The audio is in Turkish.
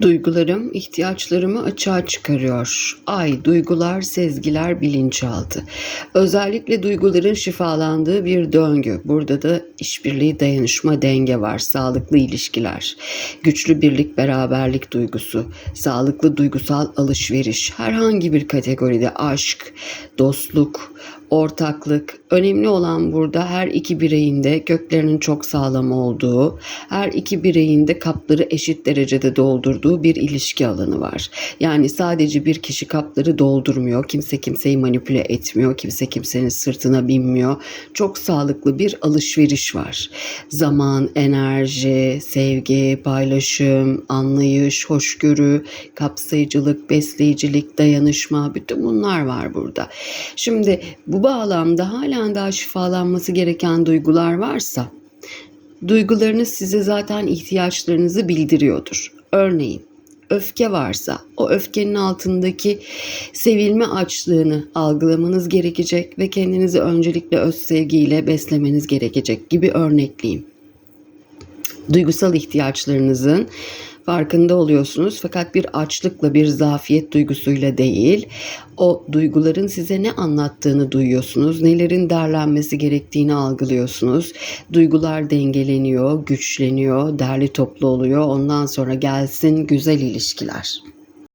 Duygularım ihtiyaçlarımı açığa çıkarıyor. Ay, duygular, sezgiler, bilinçaltı. Özellikle duyguların şifalandığı bir döngü. Burada da işbirliği, dayanışma, denge var. Sağlıklı ilişkiler, güçlü birlik, beraberlik duygusu, sağlıklı duygusal alışveriş, herhangi bir kategoride aşk, dostluk, ortaklık. Önemli olan burada her iki bireyin de köklerinin çok sağlam olduğu, her iki bireyin de kapları eşit derecede doldurduğu bir ilişki alanı var. Yani sadece bir kişi kapları doldurmuyor, kimse kimseyi manipüle etmiyor, kimse kimsenin sırtına binmiyor. Çok sağlıklı bir alışveriş var. Zaman, enerji, sevgi, paylaşım, anlayış, hoşgörü, kapsayıcılık, besleyicilik, dayanışma bütün bunlar var burada. Şimdi bu bağlamda halen daha şifalanması gereken duygular varsa duygularınız size zaten ihtiyaçlarınızı bildiriyordur. Örneğin öfke varsa o öfkenin altındaki sevilme açlığını algılamanız gerekecek ve kendinizi öncelikle öz sevgiyle beslemeniz gerekecek gibi örnekleyeyim. Duygusal ihtiyaçlarınızın farkında oluyorsunuz. Fakat bir açlıkla bir zafiyet duygusuyla değil o duyguların size ne anlattığını duyuyorsunuz nelerin derlenmesi gerektiğini algılıyorsunuz. Duygular dengeleniyor güçleniyor derli toplu oluyor. Ondan sonra gelsin güzel ilişkiler